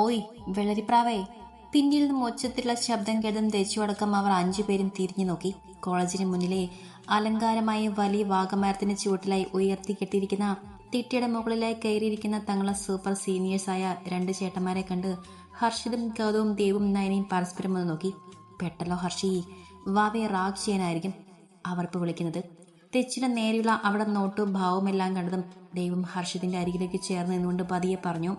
ഓയ് വെള്ളരിപ്രാവേ. പിന്നിൽ നിന്നും ഒച്ചത്തിലുള്ള ശബ്ദം കേട്ടതും തെച്ചുവടക്കം അവർ അഞ്ചുപേരും തിരിഞ്ഞു നോക്കി. കോളേജിന് മുന്നിലെ അലങ്കാരമായ വലിയ വാഗമരത്തിന് ചുവട്ടിലായി ഉയർത്തി കെട്ടിയിരിക്കുന്ന തിട്ടിയുടെ മുകളിലായി കയറിയിരിക്കുന്ന തങ്ങളെ സൂപ്പർ സീനിയേഴ്സായ രണ്ട് ചേട്ടന്മാരെ കണ്ട് ഹർഷിതും ഗൗതവും ദേവും നയനയും പരസ്പരം ഒന്ന് നോക്കി. പെട്ടല്ലോ ഹർഷി. വാവേ റാഗ് അവർ ഇപ്പോൾ വിളിക്കുന്നത്. തെച്ചിയുടെ നേരെയുള്ള അവിടെ നോട്ടും ഭാവവും എല്ലാം കണ്ടതും ദൈവം ഹർഷിതിന്റെ അരികിലേക്ക് ചേർന്ന് നിന്നുകൊണ്ട് പതിയെ പറഞ്ഞു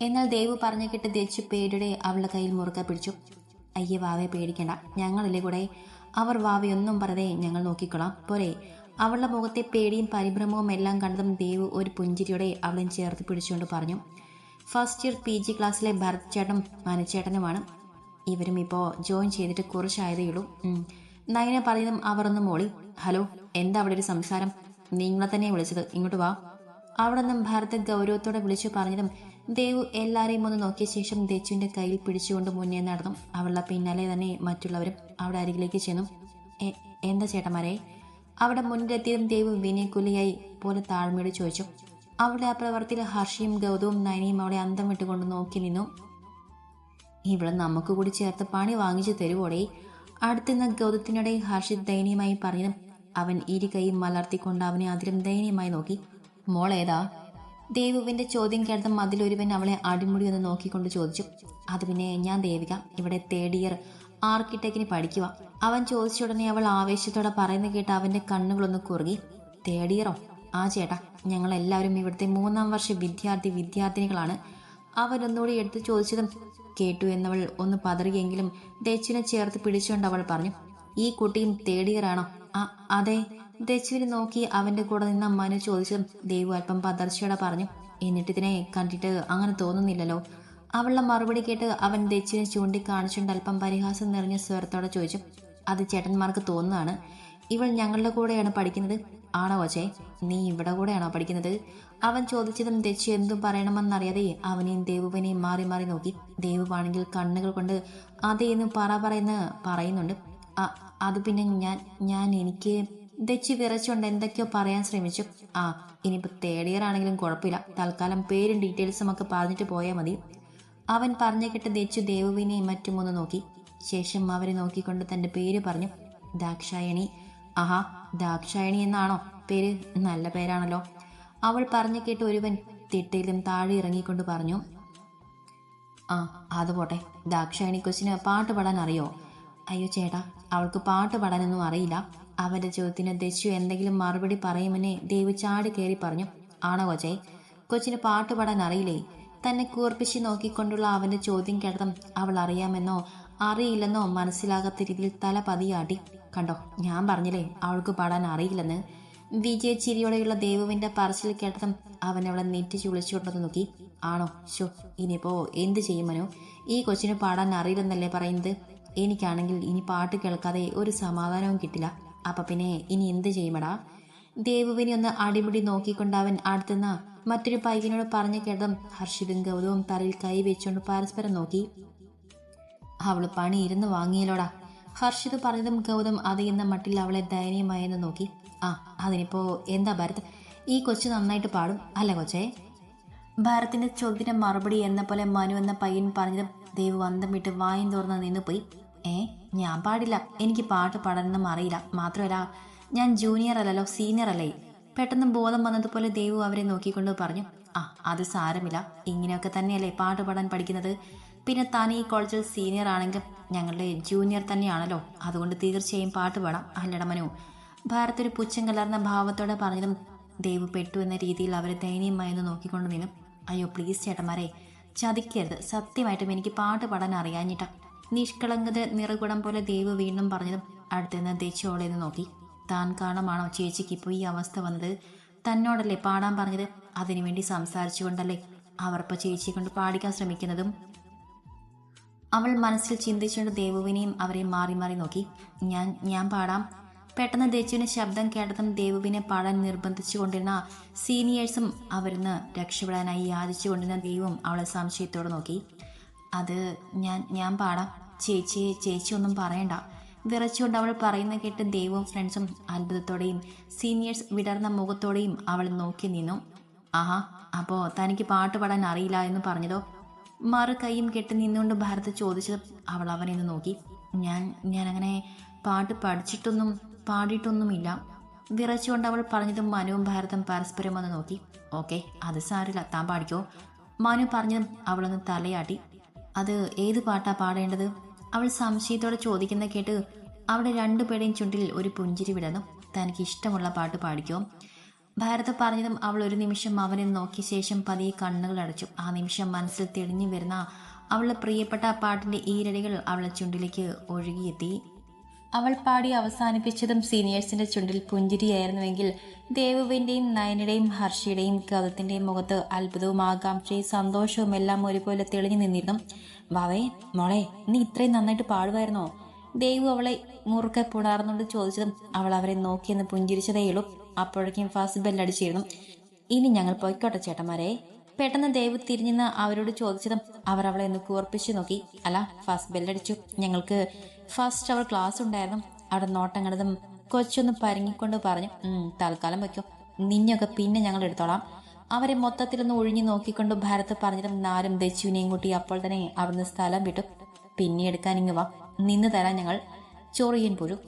എന്നാൽ ദേവു പറഞ്ഞു കേട്ട് ദേച്ചു പേടിയുടെ അവളുടെ കയ്യിൽ മുറുകെ പിടിച്ചു. അയ്യേ വാവയെ പേടിക്കണ്ട. ഞങ്ങളില്ലേ കൂടെ? അവർ വാവയൊന്നും പറയാതെ ഞങ്ങൾ നോക്കിക്കൊള്ളാം പോരെ. അവളുടെ മുഖത്തെ പേടിയും പരിഭ്രമവും എല്ലാം കണ്ടതും ദേവ് ഒരു പുഞ്ചിരിയോടെ അവളെ ചേർത്ത് പിടിച്ചുകൊണ്ട് പറഞ്ഞു. ഫസ്റ്റ് ഇയർ പി ജി ക്ലാസ്സിലെ ഭരത് ചേട്ടനും മനച്ചേട്ടനുമാണ് ഇവരും ഇപ്പോൾ ജോയിൻ ചെയ്തിട്ട് കുറച്ചായതേ ഉള്ളൂ. ഉം. നയന പറയുന്നതും അവർ ഒന്ന് മോളി. ഹലോ എന്താ അവിടെ ഒരു സംസാരം? നിങ്ങളെ തന്നെ വിളിച്ചത്. ഇങ്ങോട്ട് വാ. അവിടെ നിന്നും ഭരത് ഗൗരവത്തോടെ വിളിച്ചു പറഞ്ഞതും ദേവു എല്ലാവരെയും ഒന്ന് നോക്കിയ ശേഷം ദച്ചുവിന്റെ കയ്യിൽ പിടിച്ചുകൊണ്ട് മുന്നേ നടന്നു. അവളുടെ പിന്നാലെ തന്നെ മറ്റുള്ളവരും അവിടെ അരികിലേക്ക് ചെന്നു. എന്താ ചേട്ടന്മാരെ? അവിടെ മുന്നിലെത്തിയതും ദേവ് വിനയക്കുലിയായി പോലെ താഴ്മയോട് ചോദിച്ചു. അവളുടെ ആ പ്രവർത്തിയിൽ ഹർഷിയും ഗൗതവും നയനയും അവളെ അന്തം വിട്ടുകൊണ്ട് നോക്കി നിന്നു. ഇവിടെ നമുക്ക് കൂടി ചേർത്ത് പണി വാങ്ങിച്ചു തരുവോടെ? അടുത്തുനിന്ന് ഗൗതത്തിനിടെ ഹർഷി ദയനീയമായി പറഞ്ഞു അവൻ ഇരു കൈയും മലർത്തിക്കൊണ്ട് അവനെ അതിലും ദയനീയമായി നോക്കി. മോളേതാ? ദേവുവിന്റെ ചോദ്യം കേട്ടതും അതിലൊരുവൻ അവളെ അടിമുടി ഒന്ന് നോക്കിക്കൊണ്ട് ചോദിച്ചു. അത് പിന്നെ ഞാൻ ദേവിക ഇവിടെ തേർഡ് ഇയർ ആർക്കിടെക്റ്റിന് പഠിക്കുക അവൻ ചോദിച്ച ഉടനെ അവൾ ആവേശത്തോടെ പറയുന്ന കേട്ട് അവന്റെ കണ്ണുകളൊന്ന് കുറുകി. തേർഡ് ഇയറോ ആ ചേട്ടാ ഞങ്ങൾ എല്ലാവരും ഇവിടുത്തെ മൂന്നാം വർഷ വിദ്യാർത്ഥി വിദ്യാർത്ഥിനികളാണ്. അവരൊന്നുകൂടി എടുത്തു ചോദിച്ചതും കേട്ടു എന്നവൾ ഒന്ന് പതറുകയെങ്കിലും ദച്ചിനെ ചേർത്ത് പിടിച്ചുകൊണ്ട് അവൾ പറഞ്ഞു ഈ കുട്ടിയും തേർഡ് ഇയർ ആണോ? ആ അതെ. ദച്ചുവിനെ നോക്കി അവന്റെ കൂടെ നിന്ന് അമ്മാനെ ചോദിച്ചതും ദേവു അല്പം പതർച്ചയോടെ പറഞ്ഞു എന്നിട്ട് ഇതിനെ കണ്ടിട്ട് അങ്ങനെ തോന്നുന്നില്ലല്ലോ? അവളുടെ മറുപടി കേട്ട് അവൻ ദച്ചുവിനെ ചൂണ്ടിക്കാണിച്ചുകൊണ്ട് അല്പം പരിഹാസം നിറഞ്ഞ സ്വരത്തോടെ ചോദിച്ചു അത് ചേട്ടന്മാർക്ക് തോന്നുന്നതാണ്. ഇവൾ ഞങ്ങളുടെ കൂടെയാണ് പഠിക്കുന്നത്. ആണോ വച്ചേ നീ ഇവിടെ കൂടെയാണോ പഠിക്കുന്നത്? അവൻ ചോദിച്ചതും തെച്ചു എന്തും പറയണമെന്നറിയാതെ അവനെയും ദേവുവിനെയും മാറി മാറി നോക്കി. ദേവുവാണെങ്കിൽ കണ്ണുകൾ കൊണ്ട് അതേ എന്ന് പറ പറയുന്ന പറയുന്നുണ്ട്. "അ- അത് പിന്നെ ഞാൻ ഞാൻ എനിക്ക് ദച്ചി വിറച്ചുകൊണ്ട് എന്തൊക്കെയോ പറയാൻ ശ്രമിച്ചു. ആ ഇനിയിപ്പോൾ തേർഡ് ഇയർ ആണെങ്കിലും കുഴപ്പമില്ല. തൽക്കാലം പേരും ഡീറ്റെയിൽസും ഒക്കെ പറഞ്ഞിട്ട് പോയാൽ മതി. അവൻ പറഞ്ഞു കേട്ട് ദച്ചു ദേവുവിനെയും മറ്റും ഒന്ന് നോക്കി. ശേഷം അവരെ നോക്കിക്കൊണ്ട് തന്റെ പേര് പറഞ്ഞു. ദാക്ഷായണി. ആഹാ ദാക്ഷായണി എന്നാണോ? പേര് നല്ല പേരാണല്ലോ. അവൾ പറഞ്ഞു കേട്ട് ഒരുവൻ തിട്ടയിലും താഴെ ഇറങ്ങിക്കൊണ്ട് പറഞ്ഞു. ആ അത് പോട്ടെ. ദാക്ഷായണി കൊച്ചിന് പാട്ട് പാടാൻ അറിയോ? അയ്യോ ചേട്ടാ അവൾക്ക് പാട്ട് പാടാനൊന്നും അറിയില്ല. അവന്റെ ചോദ്യത്തിന് ദശു എന്തെങ്കിലും മറുപടി പറയുമെന്നേ ദേവി ചാടി കയറി പറഞ്ഞു. ആണോ കൊച്ചേ? കൊച്ചിന് പാട്ട് പാടാൻ അറിയില്ലേ? തന്നെ കൂർപ്പിച്ച് നോക്കിക്കൊണ്ടുള്ള അവന്റെ ചോദ്യം കേട്ടതും അവൾ അറിയാമെന്നോ അറിയില്ലെന്നോ മനസ്സിലാകാത്ത രീതിയിൽ തല പതിയാട്ടി. കണ്ടോ ഞാൻ പറഞ്ഞില്ലേ അവൾക്ക് പാടാൻ അറിയില്ലെന്ന്? വിജയ ചിരിയോടെയുള്ള ദേവുവിന്റെ പറച്ചിൽ കേട്ടതും അവൻ അവളെ നെറ്റി ചുളിച്ചുകൊണ്ടത് നോക്കി. ആണോ? ഷോ ഇനിയിപ്പോ എന്ത് ചെയ്യുമനോ ഈ കൊച്ചിന് പാടാൻ അറിയില്ലെന്നല്ലേ പറയുന്നത്? എനിക്കാണെങ്കിൽ ഇനി പാട്ട് കേൾക്കാതെ ഒരു സമാധാനവും കിട്ടില്ല. അപ്പൊ പിന്നെ ഇനി എന്ത് ചെയ്യുമടാ? ദേവുവിനെ ഒന്ന് അടിമുടി നോക്കിക്കൊണ്ട് അവൻ അടുത്തുനിന്ന് മറ്റൊരു പൈകിനോട് പറഞ്ഞു കേട്ടതും ഹർഷിതും ഗൗതവും തറയിൽ കൈ വെച്ചുകൊണ്ട് പരസ്പരം നോക്കി. അവൾ പണി ഇരുന്ന് വാങ്ങിയല്ലോടാ. ഹർഷിത് പറഞ്ഞതും ഗൗതം അത് എന്ന മട്ടിൽ അവളെ ദയനീയമായെന്ന് നോക്കി. ആ അതിനിപ്പോ എന്താ ഭരത്? ഈ കൊച്ചു നന്നായിട്ട് പാടും അല്ല കൊച്ചേ? ഭരത്തിന്റെ ചോദ്യത്തിന് മറുപടി എന്ന പോലെ മനു എന്ന പയ്യൻ പറഞ്ഞതും ദേവ് അന്തം വിട്ട് വായും തുറന്ന് നിന്ന് പോയി ഏ ഞാൻ പാടില്ല. എനിക്ക് പാട്ട് പാടാനൊന്നും അറിയില്ല. മാത്രമല്ല ഞാൻ ജൂനിയർ അല്ലല്ലോ സീനിയർ അല്ലേ? പെട്ടെന്ന് ബോധം വന്നതുപോലെ ദേവു അവരെ നോക്കിക്കൊണ്ട് പറഞ്ഞു ആ അത് സാരമില്ല. ഇങ്ങനെയൊക്കെ തന്നെയല്ലേ പാട്ട് പാടാൻ പഠിക്കുന്നത്. പിന്നെ താൻ ഈ കോളേജിൽ സീനിയർ ആണെങ്കിൽ ഞങ്ങളുടെ ജൂനിയർ തന്നെയാണല്ലോ. അതുകൊണ്ട് തീർച്ചയായും പാട്ട് പാടാം അല്ലട മനു. ഭാരത് ഒരു പുച്ഛം കലർന്ന ഭാവത്തോടെ പറഞ്ഞതും ദേവു പെട്ടു എന്ന രീതിയിൽ അവരെ ദയനീയമായി ഒന്ന് നോക്കിക്കൊണ്ട് നിന്നു. അയ്യോ പ്ലീസ് ചേട്ടന്മാരെ ചതിക്കരുത്. സത്യമായിട്ടും എനിക്ക് പാട്ട് പാടാൻ അറിയാഞ്ഞിട്ട. നിഷ്കളങ്കത നിറകുടം പോലെ ദേവ് വീണ്ടും പറഞ്ഞതും അടുത്തുനിന്ന് ദച്ചോളെന്ന് നോക്കി. താൻ കാണമാണോ ചേച്ചിക്ക് ഇപ്പോൾ ഈ അവസ്ഥ വന്നത്? തന്നോടല്ലേ പാടാൻ പറഞ്ഞത്? അതിനുവേണ്ടി സംസാരിച്ചുകൊണ്ടല്ലേ അവർ ഇപ്പോൾ ചേച്ചിയെ കൊണ്ട് പാടിക്കാൻ ശ്രമിക്കുന്നതും? അവൾ മനസ്സിൽ ചിന്തിച്ചുകൊണ്ട് ദേവുവിനെയും അവരെയും മാറി മാറി നോക്കി. ഞാൻ ഞാൻ പാടാം. പെട്ടെന്ന് ദച്ചുവിന് ശബ്ദം കേട്ടതും ദേവുവിനെ പാടാൻ നിർബന്ധിച്ചു കൊണ്ടിരുന്ന സീനിയേഴ്സും അവരിന്ന് രക്ഷപ്പെടാനായി യാചിച്ചു കൊണ്ടിരുന്ന ദൈവം അവളെ സംശയത്തോടെ നോക്കി. അത് ഞാൻ ഞാൻ പാടാം. ചേച്ചി ചേച്ചി ഒന്നും പറയണ്ട. വിറച്ചുകൊണ്ട് അവൾ പറയുന്ന കേട്ട് ദൈവവും ഫ്രണ്ട്സും അത്ഭുതത്തോടെയും സീനിയേഴ്സ് വിടർന്ന മുഖത്തോടെയും അവൾ നോക്കി നിന്നു. ആഹാ അപ്പോൾ തനിക്ക് പാട്ട് പാടാൻ അറിയില്ല എന്ന് പറഞ്ഞതോ? മറു കൈയും കെട്ടി നിന്നുകൊണ്ട് ഭാരത് ചോദിച്ചത് അവൾ അവനെ നിന്ന് നോക്കി. ഞാൻ ഞാൻ അങ്ങനെ പാട്ട് പഠിച്ചിട്ടൊന്നും പാടിയിട്ടൊന്നുമില്ല. വിറച്ചുകൊണ്ട് അവൾ പറഞ്ഞതും മനുവും ഭാരതം പരസ്പരം ഒന്ന് നോക്കി. ഓക്കെ അത് സാരില്ല താൻ പാടിക്കോ? മനു പറഞ്ഞതും അവളൊന്ന് തലയാട്ടി. അത് ഏത് പാട്ടാ പാടേണ്ടത്? അവൾ സംശയത്തോടെ ചോദിക്കുന്ന കേട്ട് അവിടെ രണ്ടുപേരുടെയും ചുണ്ടിൽ ഒരു പുഞ്ചിരി വിടന്നു തനിക്ക് ഇഷ്ടമുള്ള പാട്ട് പാടിക്കോ? ഭാരത പറഞ്ഞതും അവൾ ഒരു നിമിഷം അവനെ നോക്കിയ ശേഷം പതിയെ കണ്ണുകൾ അടച്ചു. ആ നിമിഷം മനസ്സിൽ തെളിഞ്ഞു വരുന്ന അവളുടെ പ്രിയപ്പെട്ട പാട്ടിന്റെ ഈരടികൾ അവളെ ചുണ്ടിലേക്ക് ഒഴുകിയെത്തി. അവൾ പാടി അവസാനിപ്പിച്ചതും സീനിയേഴ്സിന്റെ ചുണ്ടിൽ പുഞ്ചിരിയായിരുന്നുവെങ്കിൽ ദേവുവിന്റെയും നയനയുടെയും ഹർഷിയുടെയും ഗൗതത്തിന്റെയും മുഖത്ത് അത്ഭുതവും ആകാംക്ഷയും സന്തോഷവും എല്ലാം ഒരുപോലെ തെളിഞ്ഞു നിന്നിരുന്നു. വാവേ മോളെ നീ ഇത്രയും നന്നായിട്ട് പാടുമായിരുന്നോ? ദേവു അവളെ മുറുക്കെ പുണർന്നുകൊണ്ട് ചോദിച്ചതും അവൾ അവരെ നോക്കിയെന്ന് പുഞ്ചിരിച്ചതേയുള്ളൂ അപ്പോഴേക്കും ഫാസ്റ്റ് ബെല്ലടിച്ചിരുന്നു. ഇനി ഞങ്ങൾ പോയിക്കോട്ടെ ചേട്ടന്മാരെ. പെട്ടെന്ന് ദേവ് തിരിഞ്ഞെന്ന് അവരോട് ചോദിച്ചതും അവർ അവളെ ഒന്ന് കൂർപ്പിച്ചു നോക്കി. അല്ല ഫാസ്റ്റ് ബെല്ലടിച്ചു. ഞങ്ങൾക്ക് ഫസ്റ്റ് അവർ ക്ലാസ് ഉണ്ടായിരുന്നു. അവിടെ നോട്ടം കണ്ടതും കൊച്ചൊന്ന് പരങ്ങിക്കൊണ്ട് പറഞ്ഞു തൽക്കാലം വയ്ക്കും നിന്നൊക്കെ പിന്നെ ഞങ്ങൾ എടുത്തോളാം. അവരെ മൊത്തത്തിലൊന്ന് ഒഴിഞ്ഞു നോക്കിക്കൊണ്ട് ഭാരത് പറഞ്ഞതും നാരും ദച്ചുവിനെയും കൂട്ടി അപ്പോൾ തന്നെ അവിടുന്ന് സ്ഥലം വിട്ടു. പിന്നെ എടുക്കാൻ ഇങ്ങ് വാ. നിന്ന് തരാം ഞങ്ങൾ. ചൊറിയൻ പോലും.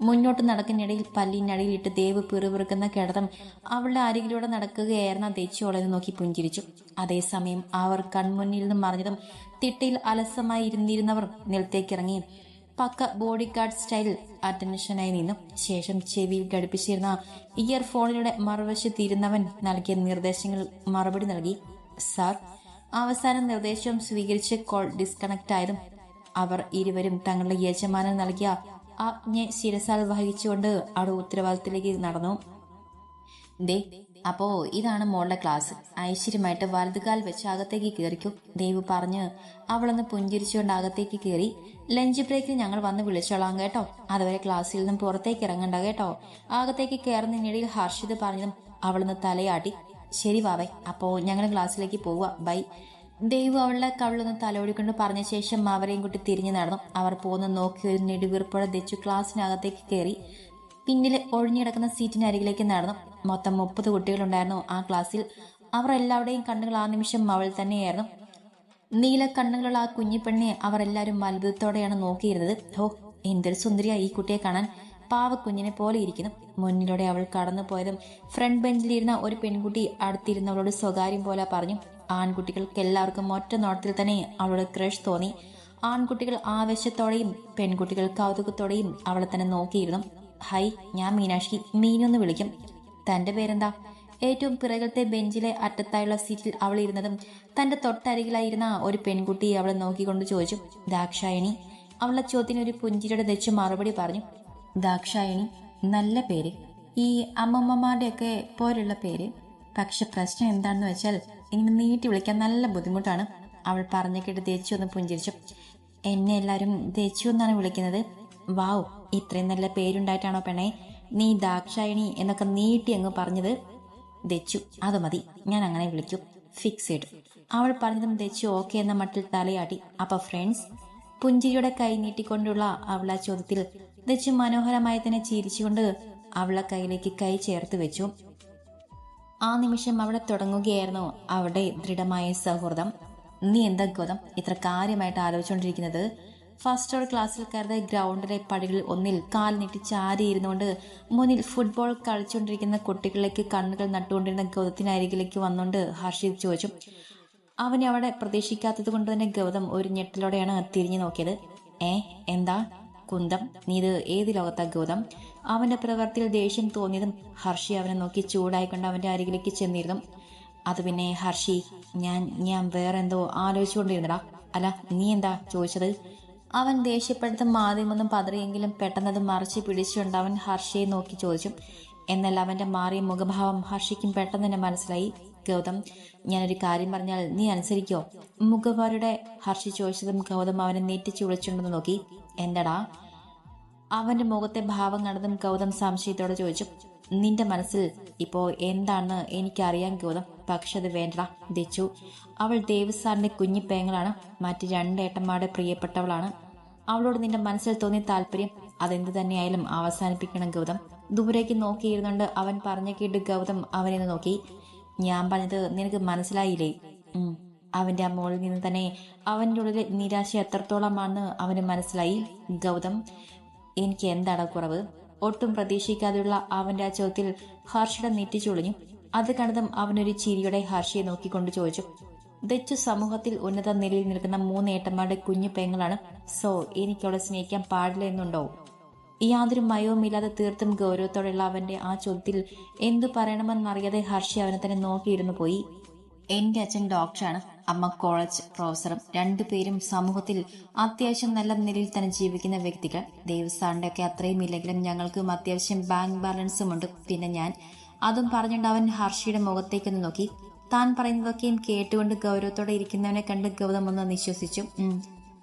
മുന്നോട്ട് നടക്കുന്നിടയിൽ പല്ലിനടിയിൽ ഇട്ട് ദേവ് പിറുപിറുക്കുന്ന കിടത്തം അവളുടെ അരികിലൂടെ നടക്കുകയായിരുന്ന ദച്ചുവളെ നോക്കി പുഞ്ചിരിച്ചു. അതേസമയം അവർ കൺമുന്നിൽ നിന്നും മറിഞ്ഞതും തിട്ടയിൽ അലസമായി ഇരുന്നിരുന്നവർ നിലത്തേക്കിറങ്ങി പക്ക ബോഡി ഗാർഡ് സ്റ്റൈൽ അറ്റൻഷനായി നിന്നും ശേഷം ചെവിയിൽ ഘടിപ്പിച്ചിരുന്ന ഇയർഫോണിലൂടെ മറുവശത്തിരുന്നവൻ നൽകിയ നിർദ്ദേശങ്ങൾ മറുപടി നൽകി സാർ അവസാന നിർദ്ദേശം സ്വീകരിച്ച് കോൾ ഡിസ്കണക്ട് ആയതും അവർ ഇരുവരും തങ്ങളുടെ യജമാനൻ നൽകിയ ആജ്ഞ ശിരസാൽ വഹിച്ചുകൊണ്ട് അവിടെ ഉത്തരവാദിത്തത്തിലേക്ക് നടന്നു. ദേ അപ്പോ ഇതാണ് മോളുടെ ക്ലാസ്. ഐശ്വര്യമായിട്ട് വലതുകാൽ വെച്ച് അകത്തേക്ക് കയറിക്കൂ. ദേവ് പറഞ്ഞ് അവളൊന്ന് പുഞ്ചിരിച്ചുകൊണ്ട് അകത്തേക്ക് കയറി ലഞ്ച് ബ്രേക്കിൽ ഞങ്ങൾ വന്ന് വിളിച്ചോളാം കേട്ടോ. അതുവരെ ക്ലാസ്സിൽ നിന്നും പുറത്തേക്ക് ഇറങ്ങണ്ട കേട്ടോ. അകത്തേക്ക് കയറുന്നതിനിടയിൽ ഹർഷിത് പറഞ്ഞതും അവളൊന്ന് തലയാട്ടി ശരി വാവേ അപ്പോ ഞങ്ങൾ ക്ലാസ്സിലേക്ക് പോവുക. ബൈ. ദൈവം അവളുടെ കവിളൊന്ന് തലോടിക്കൊണ്ട് പറഞ്ഞ ശേഷം അവരെയും കൂട്ടി തിരിഞ്ഞു നടന്നു. അവർ പോകുന്ന നോക്കി ഒരു നെടുവീർപ്പോടെ ദച്ചു ക്ലാസ്സിനകത്തേക്ക് കയറി പിന്നിൽ ഒഴിഞ്ഞിടക്കുന്ന സീറ്റിന് അരികിലേക്ക് നടന്നു. മൊത്തം മുപ്പത് കുട്ടികളുണ്ടായിരുന്നു ആ ക്ലാസ്സിൽ. അവർ എല്ലാവരുടെയും കണ്ണുകൾ ആ നിമിഷം അവൾ തന്നെയായിരുന്നു. നീല കണ്ണുകളുള്ള ആ കുഞ്ഞിപ്പെണ്ണിയെ അവർ എല്ലാവരും അത്ഭുതത്തോടെയാണ് നോക്കിയിരുന്നത്. ഹോ എന്തൊരു സുന്ദരിയാ ഈ കുട്ടിയെ കാണാൻ. പാവ കുഞ്ഞിനെ പോലെ ഇരിക്കുന്നു. മുന്നിലൂടെ അവൾ കടന്നു പോയതും ഫ്രണ്ട് ബെഞ്ചിലിരുന്ന ഒരു പെൺകുട്ടി അടുത്തിരുന്നവളോട് സ്വകാര്യം പോലെ പറഞ്ഞു. ആൺകുട്ടികൾക്ക് എല്ലാവർക്കും ഒറ്റ നോട്ടത്തിൽ തന്നെ അവളുടെ ക്രഷ് തോന്നി. ആൺകുട്ടികൾ ആവേശത്തോടെയും പെൺകുട്ടികൾ കൗതുകത്തോടെയും അവളെ തന്നെ നോക്കിയിരുന്നു. ഹൈ ഞാൻ മീനാക്ഷി മീനൊന്ന് വിളിക്കും. തന്റെ പേരെന്താ? ഏറ്റവും പിറകത്തെ ബെഞ്ചിലെ അറ്റത്തായുള്ള സീറ്റിൽ അവൾ ഇരുന്നതും തന്റെ തൊട്ടരികിലായിരുന്ന ഒരു പെൺകുട്ടി അവളെ നോക്കിക്കൊണ്ട് ചോദിച്ചു ദാക്ഷായണി? അവളുടെ ചോദ്യത്തിന് ഒരു പുഞ്ചിരിയുടെ തെച്ച് മറുപടി പറഞ്ഞു ദാക്ഷായണി നല്ല പേര്. ഈ അമ്മമ്മമാരുടെയൊക്കെ പോലുള്ള പേര്. പക്ഷെ പ്രശ്നം എന്താണെന്ന് വെച്ചാൽ ഇങ്ങനെ നീട്ടി വിളിക്കാൻ നല്ല ബുദ്ധിമുട്ടാണ്. അവൾ പറഞ്ഞു കേട്ട് തേച്ചു ഒന്ന് പുഞ്ചിരിച്ചു എന്നെ എല്ലാവരും തേച്ചു എന്നാണ് വിളിക്കുന്നത്. വാവ് ഇത്രയും നല്ല പേരുണ്ടായിട്ടാണോ പെണ്ണേ? നീ ദാക്ഷായണി എന്നൊക്കെ നീട്ടി അങ്ങ് പറഞ്ഞത് ദച്ചു. അത് മതി ഞാൻ അങ്ങനെ വിളിക്കും. ഫിക്സഡ് അവൾ പറഞ്ഞതും ദച്ചു ഓക്കെ എന്ന മട്ടിൽ തലയാട്ടി. അപ്പൊ ഫ്രണ്ട്സ് പുഞ്ചിരിയുടെ കൈ നീട്ടിക്കൊണ്ടുള്ള അവളെ ചോദ്യത്തിൽ ദച്ചു മനോഹരമായി തന്നെ ചിരിച്ചുകൊണ്ട് അവളെ കയ്യിലേക്ക് കൈ ചേർത്ത് വെച്ചു. ആ നിമിഷം അവിടെ തുടങ്ങുകയായിരുന്നു അവിടെ ദൃഢമായ സൗഹൃദം. നീ എന്താ ഗോതം ഇത്ര കാര്യമായിട്ട് ആലോചിച്ചുകൊണ്ടിരിക്കുന്നത് ഫസ്റ്റ് ഓർ ക്ലാസ്സിൽ കയറുന്ന ഗ്രൗണ്ടിലെ പടികളിൽ ഒന്നിൽ കാൽ നീട്ടി ചാരിയിരുന്നുകൊണ്ട് മുന്നിൽ ഫുട്ബോൾ കളിച്ചുകൊണ്ടിരിക്കുന്ന കുട്ടികളിലേക്ക് കണ്ണുകൾ നട്ടുകൊണ്ടിരുന്ന ഗൗതത്തിനരികിലേക്ക് വന്നുകൊണ്ട് ഹർഷിത് ചോദിച്ചു അവനെ അവിടെ പ്രതീക്ഷിക്കാത്തത് കൊണ്ട് തന്നെ ഗൗതം ഒരു ഞെട്ടലോടെയാണ് തിരിഞ്ഞു നോക്കിയത്? ഏ എന്താ? കുന്തം? നീ ഇത് ഏത് ലോകത്താ ഗൗതം? അവന്റെ പ്രവൃത്തിയിൽ ദേഷ്യം തോന്നിയതും ഹർഷി അവനെ നോക്കി ചൂടായി ചൂടായിക്കൊണ്ട് അവന്റെ അരികിലേക്ക് ചെന്നിരുന്നു. അത് പിന്നെ ഹർഷി ഞാൻ ഞാൻ വേറെന്തോ ആലോചിച്ചുകൊണ്ടിരുന്നടാ. അല്ല നീ എന്താ ചോദിച്ചത്? അവൻ ദേഷ്യപ്പെടുത്തും മാധ്യമൊന്നും പതറിയെങ്കിലും പെട്ടെന്നത് മറിച്ച് പിടിച്ചുകൊണ്ട് അവൻ ഹർഷയെ നോക്കി ചോദിച്ചു. എന്നാൽ അവന്റെ മാറിയ മുഖഭാവം ഹർഷിക്കും പെട്ടെന്ന് തന്നെ മനസ്സിലായി. ഗൗതം ഞാനൊരു കാര്യം പറഞ്ഞാൽ നീ അനുസരിക്കോ? മുഖഭാരുടെ ഹർഷി ചോദിച്ചതും ഗൗതം അവനെ നീട്ടിച്ചു വിളിച്ചുണ്ടെന്ന് നോക്കി. എന്തടാ? അവന്റെ മുഖത്തെ ഭാവം കണ്ടതും ഗൗതം സംശയത്തോടെ ചോദിച്ചു. നിന്റെ മനസ്സിൽ ഇപ്പോ എന്താണെന്ന് എനിക്കറിയാൻ ഗൗതം. പക്ഷെ അത് വേണ്ടടാ ദിച്ചു. അവൾ ദേവസാറിന്റെ കുഞ്ഞിപ്പേങ്ങളാണ് മറ്റ് രണ്ടേട്ടന്മാരുടെ പ്രിയപ്പെട്ടവളാണ്. അവളോട് നിന്റെ മനസ്സിൽ തോന്നിയ താല്പര്യം അതെന്ത് തന്നെയായാലും അവസാനിപ്പിക്കണം ഗൗതം. ദൂരേക്ക് നോക്കിയിരുന്നുകൊണ്ട് അവൻ പറഞ്ഞു കേട്ട് ഗൗതം അവനെ നോക്കി. ഞാൻ പറഞ്ഞത് നിനക്ക് മനസ്സിലായില്ലേ. അവന്റെ ആ മോളിൽ നിന്ന് തന്നെ അവന്റെ ഉള്ളിൽ നിരാശ എത്രത്തോളമാണെന്ന് അവന് മനസ്സിലായി. ഗൗതം എനിക്ക് എന്താണ് കുറവ്? ഒട്ടും പ്രതീക്ഷിക്കാതെയുള്ള അവന്റെ ആ ചോദ്യത്തിൽ ഹർഷയുടെ നെറ്റിച്ചുളിഞ്ഞു അത് കണ്ടതും അവനൊരു ചിരിയുടെ ഹർഷയെ നോക്കിക്കൊണ്ട് ചോദിച്ചു. ദച്ചു സമൂഹത്തിൽ ഉന്നത നിലയിൽ നിൽക്കുന്ന മൂന്ന് ഏട്ടന്മാരുടെ കുഞ്ഞു പെങ്ങളാണ് സോ എനിക്ക് അവളെ സ്നേഹിക്കാൻ പാടില്ല എന്നുണ്ടോ? യാതൊരു മയവുമില്ലാതെ തീർത്തും ഗൗരവത്തോടെയുള്ള അവന്റെ ആ ചോദ്യത്തിൽ എന്തു പറയണമെന്നറിയാതെ ഹർഷി അവനെ തന്നെ നോക്കിയിരുന്നു പോയി. എന്റെ അച്ഛൻ ഡോക്ടറാണ് അമ്മ കോളേജ് പ്രൊഫസറും രണ്ടുപേരും സമൂഹത്തിൽ അത്യാവശ്യം നല്ല നിലയിൽ തന്നെ ജീവിക്കുന്ന വ്യക്തികൾ. ദേവസാറിന്റെ ഒക്കെ അത്രയും ഇല്ലെങ്കിലും ഞങ്ങൾക്കും അത്യാവശ്യം ബാങ്ക് ബാലൻസും ഉണ്ട്. പിന്നെ ഞാൻ? അതും പറഞ്ഞുകൊണ്ട് അവൻ ഹർഷിയുടെ മുഖത്തേക്കൊന്ന് നോക്കി. താൻ പറയുന്നതൊക്കെയും കേട്ടുകൊണ്ട് ഗൗരവത്തോടെ ഇരിക്കുന്നവനെ കണ്ട് ഗൗതം ഒന്ന് നിശ്വസിച്ചു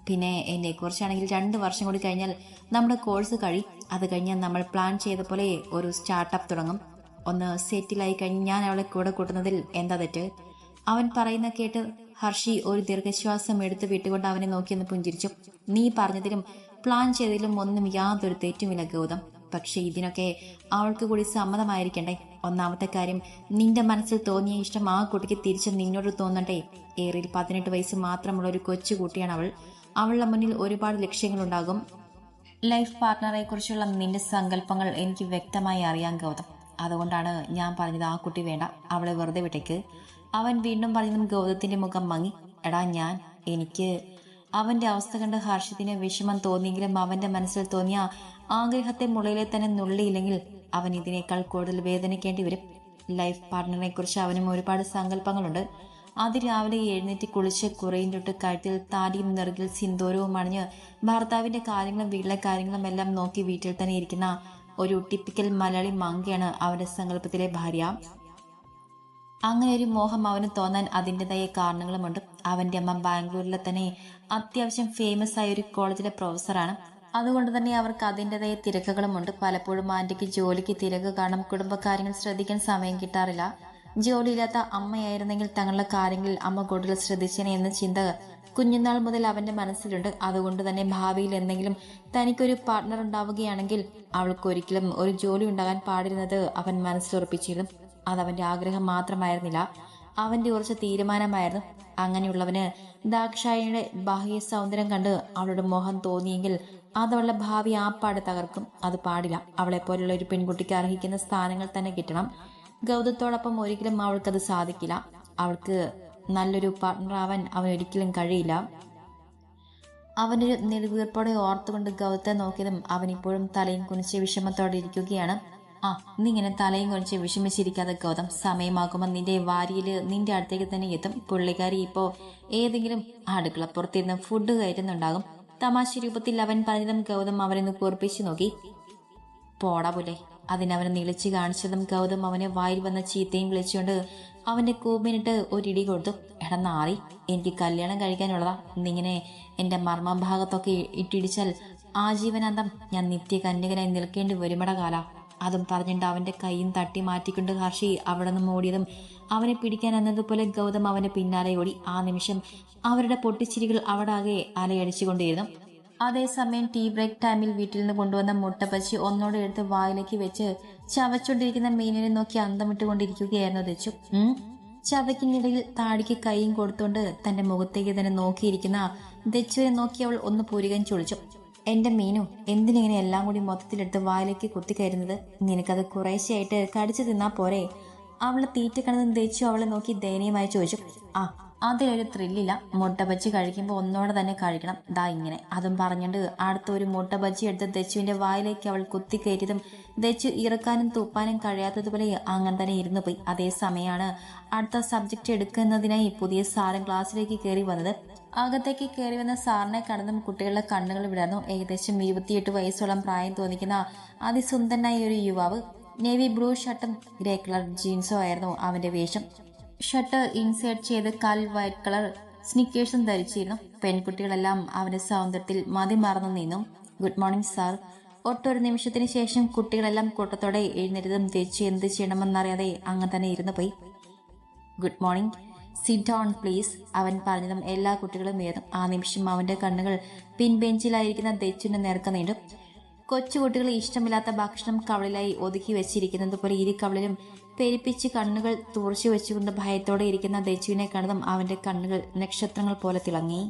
പിന്നെ എന്നെ കുറിച്ചാണെങ്കിൽ രണ്ട് വർഷം കൂടി കഴിഞ്ഞാൽ നമ്മുടെ കോഴ്സ് കഴി അത് കഴിഞ്ഞാൽ നമ്മൾ പ്ലാൻ ചെയ്ത പോലെ ഒരു സ്റ്റാർട്ടപ്പ് തുടങ്ങും. ഒന്ന് സെറ്റിലായി കഴിഞ്ഞ് ഞാൻ അവളെ കൂടെ കൂട്ടുന്നതിൽ എന്താ തെറ്റ്? അവൻ പറയുന്ന കേട്ട് ഹർഷി ഒരു ദീർഘശ്വാസം എടുത്ത് വിട്ടുകൊണ്ട് അവനെ നോക്കിയെന്ന് പുഞ്ചിരിച്ചു. നീ പറഞ്ഞതിലും പ്ലാൻ ചെയ്തതിലും ഒന്നും യാതൊരു തെറ്റുമില്ല ഗൗതം. പക്ഷെ ഇതിനൊക്കെ അവൾക്ക് കൂടി സമ്മതമായിരിക്കണ്ടേ? ഒന്നാമത്തെ കാര്യം നിന്റെ മനസ്സിൽ തോന്നിയ ഇഷ്ടം ആ കുട്ടിക്ക് തിരിച്ച് നിന്നോട് തോന്നണ്ടേ? ഏറിൽ പതിനെട്ട് വയസ്സ് മാത്രമുള്ള ഒരു കൊച്ചു കുട്ടിയാണ് അവൾ. അവളുടെ മുന്നിൽ ഒരുപാട് ലക്ഷ്യങ്ങളുണ്ടാകും. ലൈഫ് പാർട്ട്ണറെ കുറിച്ചുള്ള നിന്റെ സങ്കല്പങ്ങൾ എനിക്ക് വ്യക്തമായി അറിയാൻ ഗൗതം. അതുകൊണ്ടാണ് ഞാൻ പറഞ്ഞത് ആ കുട്ടി വേണ്ട അവളെ വെറുതെ വിട്ടേക്ക്. അവൻ വീണ്ടും പറഞ്ഞതും ഗൗതത്തിന്റെ മുഖം മങ്ങി. എടാ ഞാൻ എനിക്ക് അവന്റെ അവസ്ഥ കണ്ട് ഹർഷത്തിന് വിഷമം തോന്നിയെങ്കിലും അവന്റെ മനസ്സിൽ തോന്നിയ ആഗ്രഹത്തെ മുളയിലെ തന്നെ നുള്ളിയില്ലെങ്കിൽ അവൻ ഇതിനേക്കാൾ കൂടുതൽ വേദനിക്കേണ്ടി വരും. ലൈഫ് പാർട്ട്ണറിനെ കുറിച്ച് അവനും ഒരുപാട് സങ്കല്പങ്ങളുണ്ട്. അതിരാവിലെ എഴുന്നേറ്റ് കുളിച്ച് കുറയും തൊട്ട് കഴുത്തിൽ താടിയും നെറുകിൽ സിന്ദൂരവും അണിഞ്ഞ് ഭർത്താവിന്റെ കാര്യങ്ങളും വീട്ടിലെ കാര്യങ്ങളും എല്ലാം നോക്കി വീട്ടിൽ തന്നെ ഇരിക്കുന്ന ഒരു ടിപ്പിക്കൽ മലയാളി മങ്കയാണ് അവന്റെ സങ്കല്പത്തിലെ ഭാര്യ. അങ്ങനെ ഒരു മോഹം അവന് തോന്നാൻ അതിന്റെതായ കാരണങ്ങളുമുണ്ട്. അവന്റെ അമ്മ ബാംഗ്ലൂരിലെ തന്നെ അത്യാവശ്യം ഫേമസ് ആയ ഒരു കോളേജിലെ പ്രൊഫസറാണ് അതുകൊണ്ട് തന്നെ അവർക്ക് അതിന്റെതായ തിരക്കുകളുമുണ്ട്. പലപ്പോഴും ആന്റിക്ക് ജോലിക്ക് തിരക്ക് കാരണം കുടുംബകാര്യങ്ങൾ ശ്രദ്ധിക്കാൻ സമയം കിട്ടാറില്ല. ജോലിയില്ലാത്ത അമ്മയായിരുന്നെങ്കിൽ തങ്ങളുടെ കാര്യങ്ങളിൽ അമ്മ കൂടുതൽ ശ്രദ്ധിച്ചേനെ എന്ന ചിന്ത കുഞ്ഞുനാൾ മുതൽ അവന്റെ മനസ്സിലുണ്ട്. അതുകൊണ്ട് തന്നെ ഭാവിയിൽ എന്തെങ്കിലും തനിക്കൊരു പാർട്ട്ണർ ഉണ്ടാവുകയാണെങ്കിൽ അവൾക്ക് ഒരിക്കലും ഒരു ജോലി ഉണ്ടാകാൻ പാടിരുന്നത് അവൻ മനസ്സിലുറപ്പിച്ചിരുന്നു അതവന്റെ ആഗ്രഹം മാത്രമായിരുന്നില്ല. അവന്റെ ഉറച്ച തീരുമാനമായിരുന്നു. അങ്ങനെയുള്ളവന് ദാക്ഷായണിയുടെ ബാഹ്യ സൗന്ദര്യം കണ്ട് അവളുടെ മോഹം തോന്നിയെങ്കിൽ അതവളുടെ ഭാവി ആ പാട് തകർക്കും. അത് പാടില്ല. അവളെ പോലുള്ള ഒരു പെൺകുട്ടിക്ക് അർഹിക്കുന്ന സ്ഥാനങ്ങൾ തന്നെ കിട്ടണം. ഗൗതത്തോടൊപ്പം ഒരിക്കലും അവൾക്കത് സാധിക്കില്ല. അവൾക്ക് നല്ലൊരു പാർട്ണർ ആവാൻ അവൻ ഒരിക്കലും കഴിയില്ല. അവനൊരു നെടുവീർപ്പോടെ ഓർത്തുകൊണ്ട് ഗൗതത്തെ നോക്കിയതും അവനിപ്പോഴും തലയും കുനിച്ച് വിഷമത്തോടെ ഇരിക്കുകയാണ്. ആ നീ ഇങ്ങനെ തലയും കുനിച്ച് വിഷമിച്ചിരിക്കാതെ ഗൗതം സമയമാകുമ്പോൾ നിന്റെ വാരിയിൽ നിന്റെ അടുത്തേക്ക് തന്നെ എത്തും. പുള്ളിക്കാരി ഇപ്പോൾ ഏതെങ്കിലും അടുക്കളപ്പുറത്തിരുന്ന് ഫുഡ് കയറ്റുന്നുണ്ടാകും. തമാശ രൂപത്തിൽ അവൻ പറഞ്ഞതും ഗൗതം അവനെ കുറിപ്പിച്ചു നോക്കി. പോടാ പോലെ അതിനവനെ നിളിച്ചു കാണിച്ചതും ഗൗതം അവനെ വായിൽ വന്ന ചീത്തയും വിളിച്ചുകൊണ്ട് അവന്റെ കൂമ്പിനിട്ട് ഒരിടി കൊടുത്തു. എടാ നാറി എനിക്ക് കല്യാണം കഴിക്കാനുള്ളതാ. നിങ്ങനെ എന്റെ മർമ്മഭാഗത്തൊക്കെ ഇട്ടിടിച്ചാൽ ആജീവനാന്തം. ഞാൻ നിത്യ കന്യകനായി നിൽക്കേണ്ടി വരുമട കാല. അതും പറഞ്ഞിട്ട് അവന്റെ കൈയും തട്ടി മാറ്റിക്കൊണ്ട് ഹർഷി അവിടെ നിന്ന് ഓടിയതും അവനെ പിടിക്കാൻ എന്നതുപോലെ ഗൗതം അവന്റെ പിന്നാലെ ഓടി. ആ നിമിഷം അവരുടെ പൊട്ടിച്ചിരികൾ അവിടെ ആകെ അലയടിച്ചുകൊണ്ടിരുന്നു അതേസമയം ടീ ബ്രേക്ക് ടൈമിൽ വീട്ടിൽ നിന്ന് കൊണ്ടുവന്ന മുട്ടപ്പച്ചി ഒന്നോടെ എടുത്ത് വായിലേക്ക് വെച്ച് ചവച്ചുകൊണ്ടിരിക്കുന്ന മീനിനെ നോക്കി അന്തമിട്ടുകൊണ്ടിരിക്കുകയായിരുന്നു ദച്ചു ഉം? ചവയ്ക്കിനിടയിൽ താടിക്ക് കൈയും കൊടുത്തുകൊണ്ട് തന്റെ മുഖത്തേക്ക് തന്നെ നോക്കിയിരിക്കുന്ന ദച്ചുവിനെ നോക്കി അവൾ ഒന്ന് പൂരികൻ ചൊളിച്ചു. എന്റെ മീനു എന്തിനിങ്ങനെ എല്ലാം കൂടി മൊത്തത്തിലെടുത്ത് വായിലേക്ക് കുത്തിക്കയറുന്നത്? നിനക്കത് കുറേശ്ശെയായിട്ട് കടിച്ചു തിന്നാ പോരെ. അവളെ തീറ്റ കണ്ടതും ദച്ചു അവളെ നോക്കി ദയനീയമായി ചോദിച്ചു. ആ അതിലൊരു ത്രില്ലില്ല മുട്ട ബജ്ജി കഴിക്കുമ്പോൾ ഒന്നോടെ തന്നെ കഴിക്കണം. ദാ ഇങ്ങനെ. അതും പറഞ്ഞിട്ട് അടുത്ത ഒരു മുട്ട ബജ്ജി എടുത്ത് ദച്ചുവിന്റെ വായിലേക്ക് അവൾ കുത്തിക്കയറ്റിയതും ദച്ചു ഇറക്കാനും തുപ്പാനും കഴിയാത്തതുപോലെ അങ്ങനെ തന്നെ ഇരുന്നു പോയി. അതേ സമയമാണ് അടുത്ത സബ്ജക്റ്റ് എടുക്കുന്നതിനായി പുതിയ സാരം ക്ലാസ്സിലേക്ക് കയറി വന്നത്. അകത്തേക്ക് കയറി വന്ന സാറിനെ കണ്ടതും കുട്ടികളുടെ കണ്ണുകൾ വിടർന്നു. ഏകദേശം ഇരുപത്തിയെട്ട് വയസ്സോളം പ്രായം തോന്നിക്കുന്ന അതിസുന്ദരനായ ഒരു യുവാവ്. നേവി ബ്ലൂ ഷർട്ടും ഗ്രേ കളർ ജീൻസും ആയിരുന്നു അവന്റെ വേഷം. ഷർട്ട് ഇൻസേർട്ട് ചെയ്ത് കാൽ വൈറ്റ് കളർ സ്നിക്കേഴ്സും ധരിച്ചിരുന്നു. പെൺകുട്ടികളെല്ലാം അവന്റെ സൗന്ദര്യത്തിൽ മതിമറന്നു നിന്നു. Good morning sir. ഒട്ടൊരു നിമിഷത്തിന് ശേഷം കുട്ടികളെല്ലാം കൂട്ടത്തോടെ എഴുന്നേറ്റതും തിരിച്ച് എന്ത് ചെയ്യണമെന്നറിയാതെ അങ്ങനെ തന്നെ ഇരുന്നു പോയി. Good morning. Sit on please. അവൻ പറഞ്ഞതും എല്ലാ കുട്ടികളും ഉയർന്നു ആ നിമിഷം അവന്റെ കണ്ണുകൾ പിൻബെഞ്ചിലായിരിക്കുന്ന ദച്ചുവിന്റെ നേർക്ക് നീണ്ടു. കൊച്ചുകുട്ടികൾ ഇഷ്ടമില്ലാത്ത ഭക്ഷണം കവളിലായി ഒതുക്കി വെച്ചിരിക്കുന്നത് പോലെ ഇരു കവളിലും പെരിപ്പിച്ച് കണ്ണുകൾ തുറച്ചു വെച്ചുകൊണ്ട് ഭയത്തോടെ ഇരിക്കുന്ന ദേച്ചുവിനെ കണ്ടതും അവന്റെ കണ്ണുകൾ നക്ഷത്രങ്ങൾ പോലെ തിളങ്ങി.